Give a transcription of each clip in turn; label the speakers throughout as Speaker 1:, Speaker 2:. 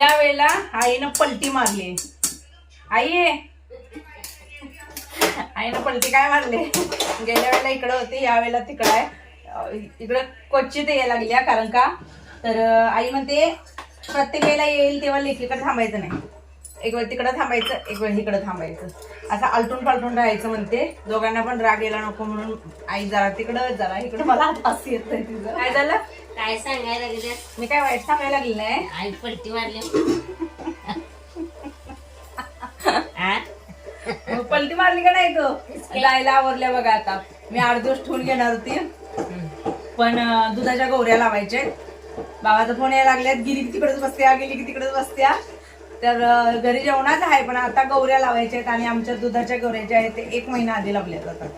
Speaker 1: या वेळेला आईनं पलटी मारली. आई आईनं पलटी काय मारली? गेल्या वेळेला इकडं होती या वेळेला तिकडं आहे. इकडं क्वचित यायला लागल्या कारण का? तर आई म्हणते प्रत्येक वेळेला येईल तेव्हा लेकीकडे थांबायचं नाही. एक वेळ तिकडं थांबायचं एक वेळ इकडं थांबायचं. असं आलटून पालटून राहायचं म्हणते. दोघांना पण राग यायला नको म्हणून आई जरा तिकडं जरा इकडं. मला आता हसू येतंय तिचं. काय झालं?
Speaker 2: काय सांगायला लागले
Speaker 1: मी काय वाईट सांगायला लागली नाही?
Speaker 2: आई पलटी मारली. हा?
Speaker 1: पलटी मारली का नाही तो? जायला आवरल्या बघा आता. मी आठ दिवस ठेवून घेणार होती. पण अं, दुधाच्या गौऱ्या लावायचे बाबाचा फोन यायला लागल्यात. गेली की तिकडेच बसत्या गेली की तिकडेच बसत्या. तर घरी जेवणाच आहे पण आता गौऱ्या लावायच्या आहेत आणि आमच्या दुधाच्या गौऱ्या ज्या आहेत ते एक महिना आधी लावल्या जातात.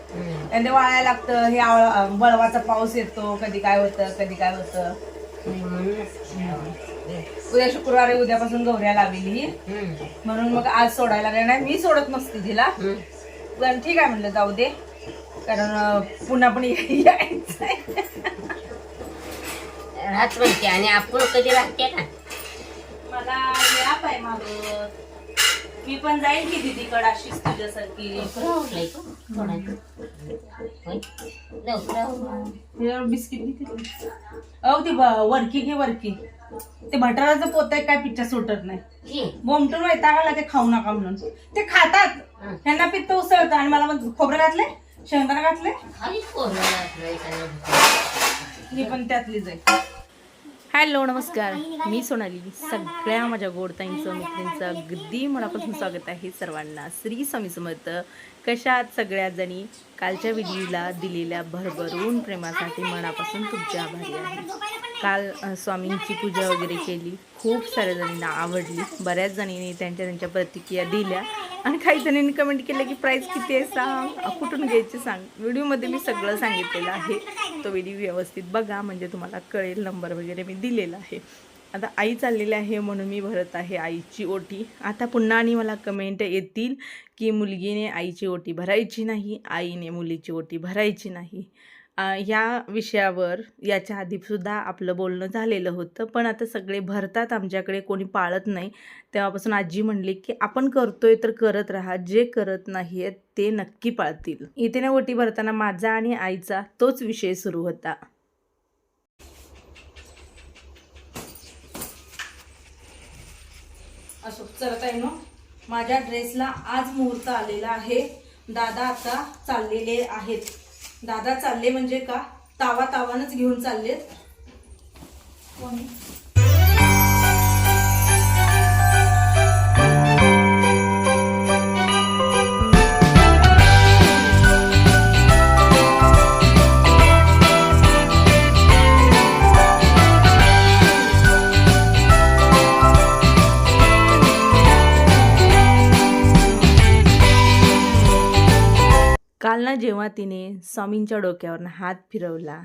Speaker 1: आणि ते वाळायला लागतं हे आवळ- बळवाचा पाऊस येतो कधी काय होतं कधी काय होतं. उद्या शुक्रवारी उद्यापासून गौऱ्या लावली
Speaker 2: हम्म.
Speaker 1: म्हणून मग आज सोडायला नाही मी सोडत नसते तिला. पण ठीक आहे म्हणलं जाऊ दे कारण पुन्हा पण यायचं
Speaker 2: आणि आपण कधी राहते का
Speaker 1: मला आहे मी पण जाईल की दीदीकडे अशीच तुझ्यासारखी. बिस्किट. अहो ती वरकी घे वरकी. ते भटाराचं पोत आहे काय पिच्चा सुटत नाही. बोमटून वैतागाला ते खाऊ नका म्हणून. ते खातात.
Speaker 2: हं.
Speaker 1: त्यांना पित्त उसळतं. आणि मला मग खोबरं घातले शेंगदाणा घातले. ही पण त्यातलीच आहे हॅलो नमस्कार. मी सोनाली सगळ्या माझ्या गोडताईंचं मित्रींचं अगदी मनापासून स्वागत आहे सर्वांना. श्री स्वामी समर्थ कशात सगळ्या जणी? कालच्या व्हिडिओला दिलेल्या भरभरून प्रेमासाठी मनापासून तुमच्या आभारी आहे. काल स्वामींची पूजा वगैरे केली. खूप साऱ्या जणींना आवडली. बऱ्याच जणींनी त्यांच्या त्यांच्या प्रतिक्रिया दिल्या. आणि काही जणींनी कमेंट केलं की प्राईस किती आहे सांग? कुठून घ्यायचे सांग? व्हिडिओमध्ये मी सगळं सांगितलेलं आहे. तो व्हिडिओ व्यवस्थित बघा. म्हणजे तुम्हाला कळेल नंबर वगैरे मी दिलेला आहे. आता आई चाललेली आहे म्हणून मी भरत आहे आईची ओटी. आता पुन्हा आणि मला कमेंट येतील की मुलगीने आईची ओटी भरायची नाही. आईने मुलीची ओटी भरायची नाही. या विषयावर याच्या आधीसुद्धा आपलं बोलणं झालेलं होतं. पण आता सगळे भरतात आमच्याकडे कोणी पाळत नाही. तेव्हापासून आजी म्हणली की आपण करतोय तर करत राहा. जे करत नाही आहेत ते नक्की पाळतील. इथे ना ओटी भरताना माझा आणि आईचा तोच विषय सुरू होता. असो चलत आहे ना माझ्या ड्रेसला आज मुहूर्त आलेला आहे. दादा आता चाललेले आहेत. दादा चालले म्हणजे का? तावा तावानच घेऊन चाललेत. कोणी? काल जेव्हा तिने स्वामींच्या डोक्यावरनं हात फिरवला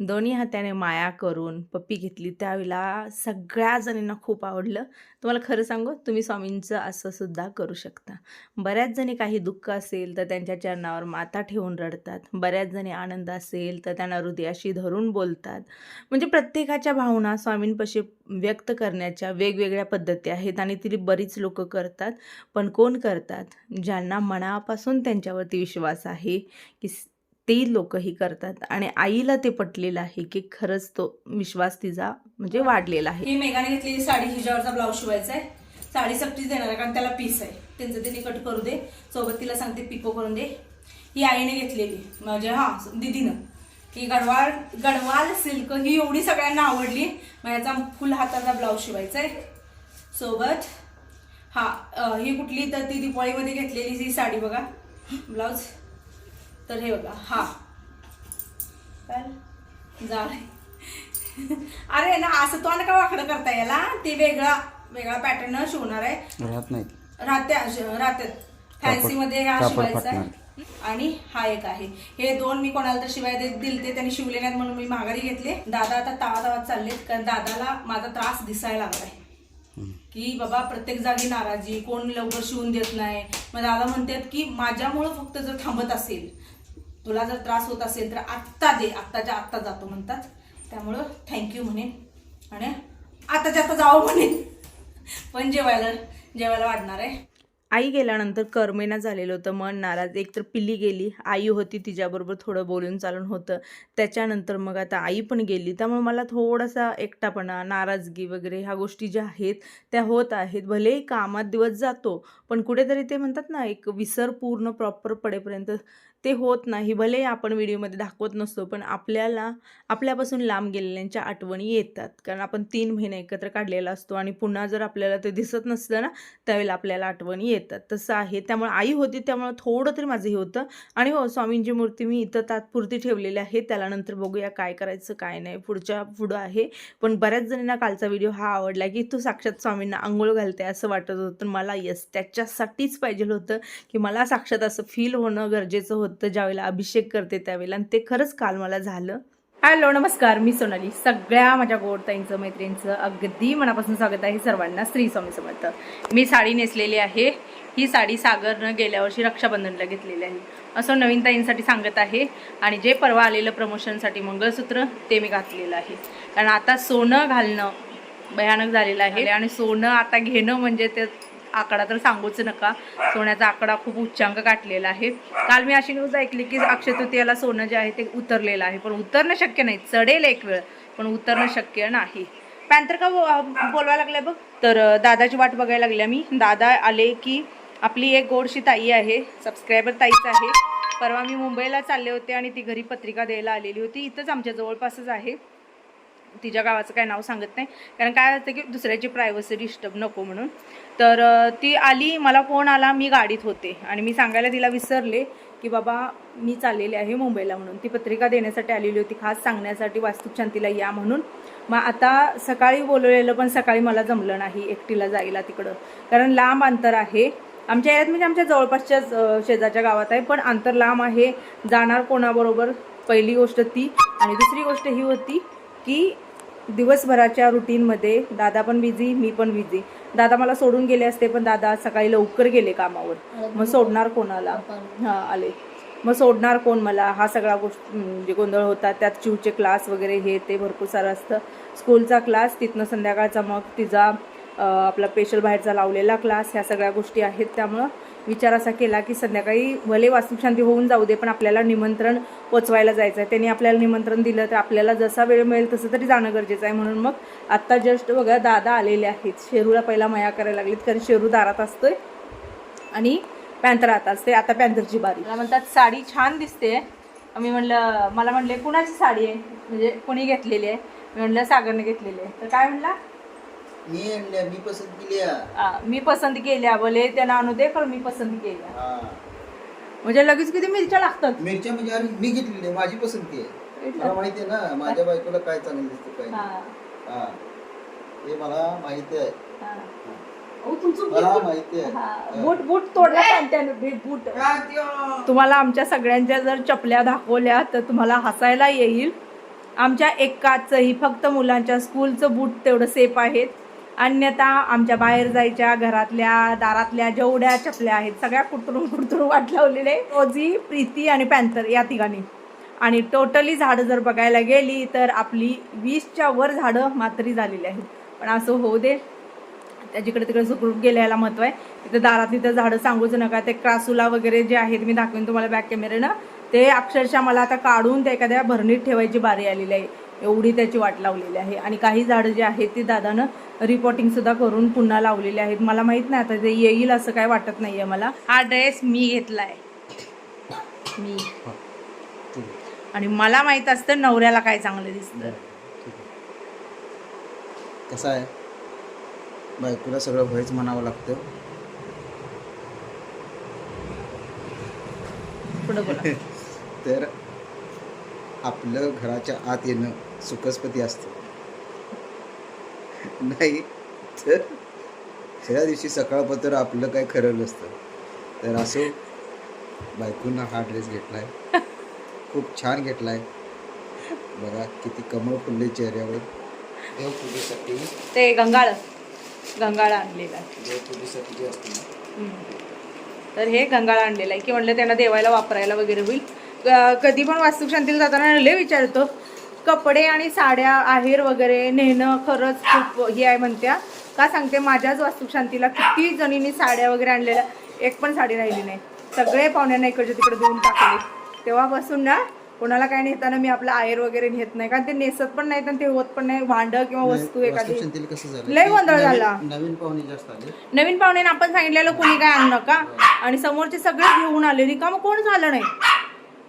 Speaker 1: दोन्ही हाताने माया करून पप्पी घेतली. त्यावेळेला सगळ्या जणींना खूप आवडलं. तुम्हाला खरं सांगू तुम्ही स्वामींचं असं सुद्धा करू शकता. बऱ्याच जणी काही दुःख असेल तर त्यांच्या चरणावर माता ठेवून रडतात. बऱ्याच जणी आनंद असेल तर त्यांना हृदयाशी धरून बोलतात. म्हणजे प्रत्येकाच्या भावना स्वामींपाशी व्यक्त करण्याच्या वेगवेगळ्या पद्धती आहेत आणि ती बरीच लोक करतात. पण कोण करतात? ज्यांना मनापासून त्यांच्यावरती विश्वास आहे की ते लोकही करतात. आणि आईला ते पटलेलं आहे की खरंच तो विश्वास तिचा म्हणजे वाढलेला आहे. ही मेघाने घेतलेली साडी हिच्यावरचा ब्लाऊज शिवायचा आहे. साडी सक्तीच देणार आहे कारण त्याला पीस आहे. त्यांचं तिने कट करू दे. सोबत तिला सांगते पिको करून दे. ही आईने घेतलेली. म्हणजे हा दिदीनं. ही गडवाल गडवाल सिल्क ही एवढी सगळ्यांना आवडली. मग याचा फुल हाताचा ब्लाऊज शिवायचा आहे. सोबत हा ही कुठली तर ती दिवाळीमध्ये घेतलेली ही साडी बघा. ब्लाऊज. तर हे बघा. हा. जाळ आहे. अरे ना असं तो का वाकडं करता याला? ते वेगळा वेगळा पॅटर्न शिवणार आहे.
Speaker 3: राहत नाही.
Speaker 1: रात्या रात्यात फॅन्सी मध्ये हा शिवायचा आहे. आणि हा एक आहे. हे दोन मी कोणाला तर शिवाय दे- दिलते त्यांनी शिवले नाहीत म्हणून मी माघारी घेतले. दादा आता तावा तावात चाललेत कारण दादाला माझा त्रास दिसायला लागलाय. की बाबा प्रत्येक जागी नाराजी कोण लवकर शिवून देत नाही. मग दादा म्हणतात की माझ्यामुळं फक्त जर थांबत असेल तुला जर त्रास होत असेल तर आत्ता दे. आत्ताच्या आत्ता जातो म्हणतात. त्यामुळं थँक्यू म्हणेन आणि आताच्या आता जावं म्हणेन पण जेवायला जेवायला वाढणार आहे. आई गेल्यानंतर करमेना झालेलं होतं मन नाराज. एक तर पिल्ली गेली आई होती तिच्याबरोबर थोडं बोलून चालून होतं. त्याच्यानंतर मग आता आई पण गेली. त्यामुळे मला थोडासा एकटापणा नाराजगी वगैरे ह्या गोष्टी ज्या आहेत त्या होत आहेत. भलेही कामात दिवस जातो पण कुठेतरी ते म्हणतात ना एक विसर पूर्ण प्रॉपर पडेपर्यंत ते होत नाही. भले आपण व्हिडिओमध्ये दाखवत नसतो पण आपल्याला आपल्यापासून लांब गेलेल्यांच्या आठवणी येतात. कारण आपण तीन महिने एकत्र काढलेला असतो आणि पुन्हा जर आपल्याला ते दिसत नसलं ना त्यावेळेला आपल्याला आठवणी येतात. तसं आहे. त्यामुळे आई होती त्यामुळे थोडं तरी माझं हे होतं. आणि हो स्वामींची मूर्ती मी इथं तात्पुरती ठेवलेली आहे. त्याला नंतर बघूया काय करायचं काय नाही. पुढच्या पुढं आहे. पण बऱ्याच जणींना कालचा व्हिडिओ हा आवडला की तू साक्षात स्वामींना आंघोळ घालते असं वाटत होतं. मला यस त्याच्यासाठीच पाहिजे होतं की मला साक्षात असं फील होणं गरजेचं होतं. ज्यावेळेला अभिषेक करते त्यावेळेला. आणि ते खरंच काल मला झालं. हॅलो नमस्कार. मी सोनाली. सगळ्या माझ्या गोडताईंचं मैत्रिणींचं अगदी मनापासून स्वागत आहे सर्वांना. स्त्री स्वामी समर्थ. मी साडी नेसलेली आहे. ही साडी सागरनं गेल्या वर्षी रक्षाबंधनला घेतलेली आहे. असं नवीन ताईंसाठी सांगत आहे. आणि जे परवा आलेलं प्रमोशनसाठी मंगळसूत्र ते मी घातलेलं आहे. कारण आता सोनं घालणं भयानक झालेलं आहे. आणि सोनं आता घेणं म्हणजे ते आकडा तर सांगूच नका. सोन्याचा आकडा खूप उच्चांक गाठलेला आहे. काल मी अशी न्यूज ऐकली की अक्षय तृतीयाला सोनं जे आहे ते उतरलेलं आहे. पण उतरणं शक्य नाही. चढेल एक वेळ पण उतरणं शक्य नाही. पॅन्थर का बोलवायला लागलाय बघ. तर दादाची वाट बघायला लागल्या मी दादा आले की आपली एक गोडशी ताई आहे सबस्क्रायबर ताईच आहे. परवा मी मुंबईला चालले होते आणि ती घरी पत्रिका द्यायला आलेली होती. इथंच आमच्या जवळपासच आहे. तिच्या गावाचं काय नाव सांगत नाही. कारण काय असतं की दुसऱ्याची प्रायव्हसी डिस्टर्ब नको म्हणून. तर ती आली मला फोन आला मी गाडीत होते. आणि मी सांगायला तिला विसरले की बाबा मी चाललेले आहे मुंबईला म्हणून. ती पत्रिका देण्यासाठी आलेली होती खास सांगण्यासाठी वास्तुक शांतीला या म्हणून. मग आता सकाळी बोलवलेलं पण सकाळी मला जमलं नाही एकटीला जायला तिकडं. कारण लांब अंतर आहे. आमच्या यात म्हणजे आमच्या जवळपासच्याच शेजारच्या गावात आहे पण अंतर लांब आहे. जाणार कोणाबरोबर? पहिली गोष्ट ती. आणि दुसरी गोष्ट ही होती की दिवसभराच्या रुटीनमध्ये दादा पण बिझी मी पण बिझी दादा मला सोडून गेले असते पण दादा सकाळी लवकर गेले कामावर. मग सोडणार कोणाला? हां आले. मग सोडणार कोण मला? हा सगळा गोष्ट म्हणजे गोंधळ होता त्यात चिवचे क्लास वगैरे हे ते भरपूर सारं असतं. स्कूलचा क्लास तिथनं संध्याकाळचा मग तिचा आपला पेशल बाहेरचा लावलेला क्लास ह्या सगळ्या गोष्टी आहेत. त्यामुळं विचार असा केला की संध्याकाळी भले वास्तुशांती होऊन जाऊ दे पण आपल्याला निमंत्रण पोचवायला जायचं आहे त्यांनी आपल्याला निमंत्रण दिलं तर आपल्याला जसा वेळ मिळेल तसं तरी जाणं गरजेचं आहे. म्हणून मग आत्ता जस्ट बघा दादा आलेले आहेत. शेरूला पहिला मया करायला लागलीत कारण शेरू दारात असतोय आणि पॅन्थर आता असते आता पॅन्थरची बारी. मला म्हणतात साडी छान दिसते मी म्हणलं मला म्हणले कुणाची साडी आहे? म्हणजे कुणी घेतलेली आहे. मी म्हणलं सागरने घेतलेली आहे. तर काय म्हणला?
Speaker 3: मी आणल्या मी पसंत केली आहे.
Speaker 1: आ, मी पसंत केल्या बोले त्यांना आणू दे पण मी पसंत केल्या
Speaker 3: हा.
Speaker 1: म्हणजे लगेच किती मिरच्या लागतात?
Speaker 3: मिरच्या म्हणजे आम्ही मी घेतलेली आहे, माझी पसंती आहे. मला माहिती आहे ना माझ्या बायकोला काय चांगलं दिसतं काय
Speaker 1: हा,
Speaker 3: नाही. हा. हे मला माहिती आहे.
Speaker 1: हा. अहो, तुमचं
Speaker 3: मला
Speaker 1: बूट-
Speaker 3: माहिती आहे.
Speaker 1: हा, बूट बूट तोडला पॅन्ट्यानं, बी- बूट. तुम्हाला आमच्या सगळ्यांच्या जर चपल्या दाखवल्या तर तुम्हाला हसायला येईल. आमच्या एकाचंही फक्त मुलांच्या स्कूलचं बूट तेवढं सेफ आहेत. अन्यथा आमच्या बाहेर जायच्या घरातल्या दारातल्या जेवढ्या चपल्या आहेत सगळ्या कुठून कुठून वाट लावलेले. रोजी प्रीती आणि पॅन्थर या ठिकाणी आणि टोटली झाडं जर बघायला गेली तर आपली वीसच्या वर झाडं मात्री झालेली आहेत. पण असं होऊ दे. त्याच्याकडे तिकडे सुखरूप गेल्याला महत्त्व आहे. तिथं दारात तिथं झाडं सांगूच नका. ते क्रासूला वगैरे जे आहेत मी दाखवेन तुम्हाला बॅक कॅमेरेनं ते अक्षरशः मला आता काढून ते एखाद्या भरणीत ठेवायची बारी आलेली आहे. एवढी त्याची वाट लावलेली आहे. आणि काही झाडं जी आहेत ती दादानं रिपोर्टिंग सुद्धा करून पुन्हा लावलेली आहेत. मला माहीत नाही आता ते येईल असं काय वाटत नाहीये मला. हा ड्रेस मी घेतलाय. मी. आणि मला माहीत असतं नवऱ्याला काय चांगलं दिसतं.
Speaker 3: कसं आहे? बायकोला सगळं व्हायच म्हणावं लागतं.
Speaker 1: पुढं बोला.
Speaker 3: तर आपलं घराच्या आत येणं सुखस्पती असतं. नाही तर त्या दिवशी सकाळपत्र आपलं काय खरं नसतं. तर असो बायकोनं हा ड्रेस घेतलाय. खूप छान घेतलाय. बघा किती कमळ फुलले चेहऱ्यावर. देवपूजेसाठी
Speaker 1: ते गंगाळ गंगाळ आणलेला आहे.
Speaker 3: देवपूजेसाठी जे असते ना,
Speaker 1: हम्म. तर हे गंगाळ आणलेलं आहे की म्हणलं त्यांना देवायला वापरायला वगैरे होईल. कधी पण वास्तुशांतीला जाताना लय विचारतो कपडे आणि साड्या आहेर वगैरे नेणं खरंच खूप हे आहे म्हणत्या. का सांगते माझ्याच वास्तुशांतीला किती जणींनी साड्या वगैरे आणलेल्या एक पण साडी राहिली नाही. सगळे पाहुण्यांना इकडच्या तिकडे देऊन टाकले. तेव्हापासून ना कोणाला काय नेताना मी आपलं आयर वगैरे नेत नाही. कारण ते नेसत पण नाही आणि ते होत पण नाही. भांड किंवा वस्तू एखादी. लय
Speaker 3: की
Speaker 1: गोंधळ झाला.
Speaker 3: नवीन पाहुणे जास्त
Speaker 1: नवीन पाहुण्याने आपण सांगितलेलं कोणी काय आणू नका. आणि समोरचे सगळे घेऊन आले. रिकाम कोण झालं नाही.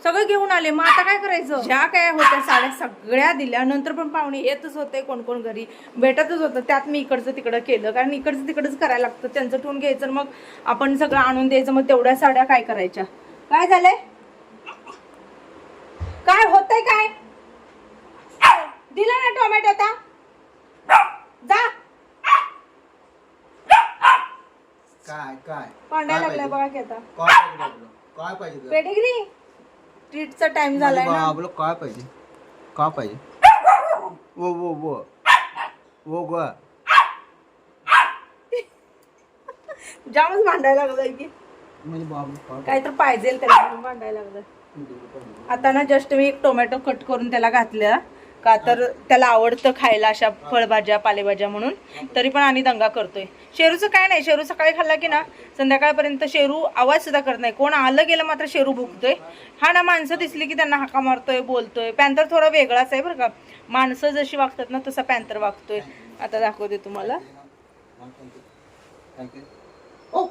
Speaker 1: सगळे घेऊन आले. मग आता काय करायचं? ज्या काय होत्या साड्या सगळ्या दिल्या. नंतर पण पाहुणे येतच होते कोण कोण घरी. भेटतच होतं. त्यात मी इकडचं तिकडं केलं. कारण इकडचं तिकडंच करायला लागतं. त्यांचं ठेवून घ्यायचं मग आपण सगळं आणून द्यायचं. मग तेवढ्या साड्या काय करायच्या? काय झालंय? काय होतंय काय? दिला ना टोमॅटो आता? जा.
Speaker 3: काय काय?
Speaker 1: पांढऱ्या
Speaker 3: काय
Speaker 1: लागलाय? बघा की आता.
Speaker 3: काय पाहिजे?
Speaker 1: पेडिग्री ट्रीटचा टाइम झालाय ना.
Speaker 3: बाबूला काय पाहिजे? काय पाहिजे? वो वो वो. वो ग
Speaker 1: जामच भांडायला लागलाय की.
Speaker 3: म्हणजे बाबू काय
Speaker 1: काय तर पाहिजे त्याला म्हणून भांडायला लागलं आता ना जस्ट मी एक टोमॅटो कट करून त्याला घातलं. का तर त्याला आवडतं खायला अशा फळभाज्या पालेभाज्या म्हणून. तरी पण आणि दंगा करतोय. शेरूचं काय नाही शेरू सकाळी खाल्ला की ना संध्याकाळपर्यंत शेरू आवाज सुद्धा करत नाही. कोण आलं गेलं मात्र शेरू भुकतोय. हा ना माणसं दिसली की त्यांना हाका मारतोय बोलतोय. पॅन्थर थोडा वेगळाच आहे बरं का. माणसं जशी वागतात ना तसा पॅन्थर वागतोय. आता दाखवते तुम्हाला.
Speaker 3: ओ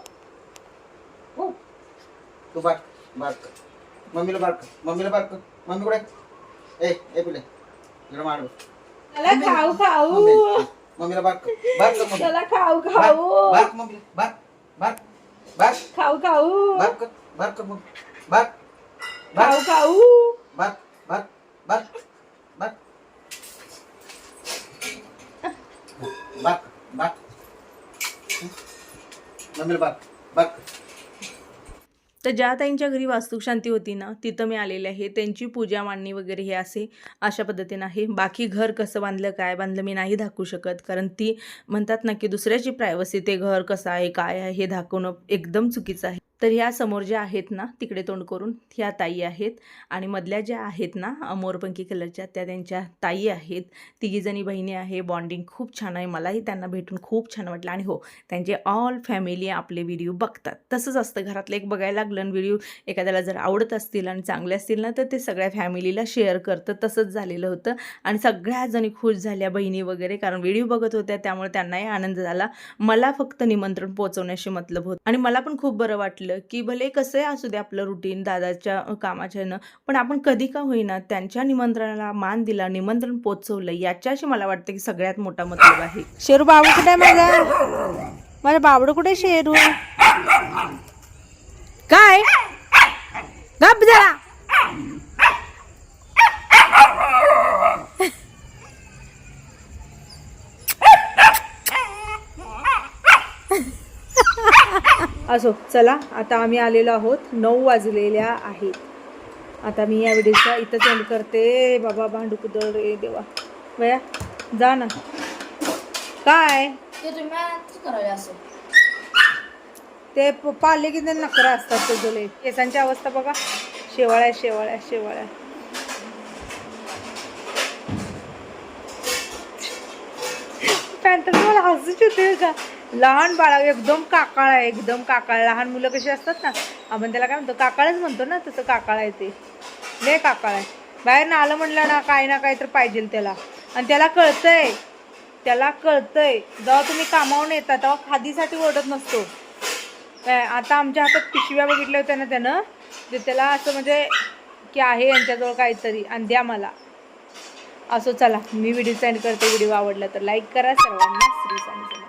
Speaker 3: मम्मीला मम्मीला मम्मी कुठे ए ए पिले इकडे मार
Speaker 1: त्याला खाऊ खाऊ
Speaker 3: मम्मी मम्मीला बाक बाक कर मम्मी
Speaker 1: त्याला खाऊ खाऊ
Speaker 3: बाक मम्मी बाक बाक बाक
Speaker 1: खाऊ खाऊ
Speaker 3: बाक कर बाक कर मम्मी बाक
Speaker 1: खाऊ खाऊ
Speaker 3: बाक बाक बाक बाक बाक बाक मम्मीला बाक बाक
Speaker 1: तर ज्या ताईंच्या घरी वास्तुशांती होती ना तिथं मी आलेले आहे. त्यांची पूजा मांडणी वगैरे हे असे अशा पद्धतीनं आहे. बाकी घर कसं बांधलं काय बांधलं मी नाही दाखवू शकत. कारण ती म्हणतात ना की दुसऱ्याची प्रायव्हसी ते घर कसं आहे काय आहे हे दाखवणं एकदम चुकीचं आहे. तर ह्या समोर ज्या आहेत ना तिकडे तोंड करून ह्या ताई आहेत. आणि मधल्या ज्या आहेत ना मोरपंकी मोरपंखी कलरच्या त्या त्यांच्या ताई आहेत. तिघीजणी बहिणी आहे. बॉन्डिंग खूप छान आहे. मलाही त्यांना भेटून खूप छान वाटलं. आणि हो त्यांचे ऑल फॅमिली आपले व्हिडिओ बघतात. तसंच असतं. घरातलं एक बघायला लागलं व्हिडिओ एखाद्याला जर आवडत असतील आणि चांगले असतील ना तर ते सगळ्या फॅमिलीला शेअर करतं. तसंच झालेलं होतं. आणि सगळ्या जणी खुश झाल्या बहिणी वगैरे. कारण व्हिडिओ बघत होत्या त्यामुळे त्यांनाही आनंद झाला. मला फक्त निमंत्रण पोहोचवण्याशी मतलब होतं. आणि मला पण खूप बरं वाटलं. की भले कसं असू दे आपलं रुटीन दादाच्या कामाच्यानं पण आपण कधी का होईना त्यांच्या निमंत्रणाला मान दिला निमंत्रण पोचवलं याच्याशी मला वाटतं की सगळ्यात मोठा मतलब आहे. शेरू बाबू कुठे माझा माझ्या बाबडू कुठे शेरू? काय? गप जरा. असो चला आता आम्ही आलेलो आहोत. नऊ वाजलेल्या आहेत. आता मी या व्हिडिओचा इथंच एंड करते. बाबा भांडू कुदळ रे देवा. बया जा ना. काय?
Speaker 4: ते
Speaker 1: पाले की ते नखरा असतात तुझले केसांची अवस्था बघा. शेवाळ्या शेवाळ्या शेवाळ्या. पॅन्टर मला हसूच होते. का लहान बाळा एकदम काकाळ आहे एकदम काकाळ. लहान मुलं कशी असतात ना आपण त्याला काय म्हणतो काकाळच म्हणतो ना तसं काकाळ आहे ते. लय काकाळ आहे. बाहेर ना आलं म्हणलं ना काय ना काय तर पाहिजे त्याला. आणि त्याला कळतंय त्याला कळतंय. जेव्हा तुम्ही कामावून येता तेव्हा खादीसाठी ओढत नसतो. काय आता आमच्या हातात पिशव्या बघितल्या होत्या ना त्यानं ते त्याला असं म्हणजे की आहे यांच्याजवळ काहीतरी आणि द्या मला. असो चला मी व्हिडिओ सेंड करते व्हिडिओ आवडला तर लाईक करा सर्वांना श्री स्वामी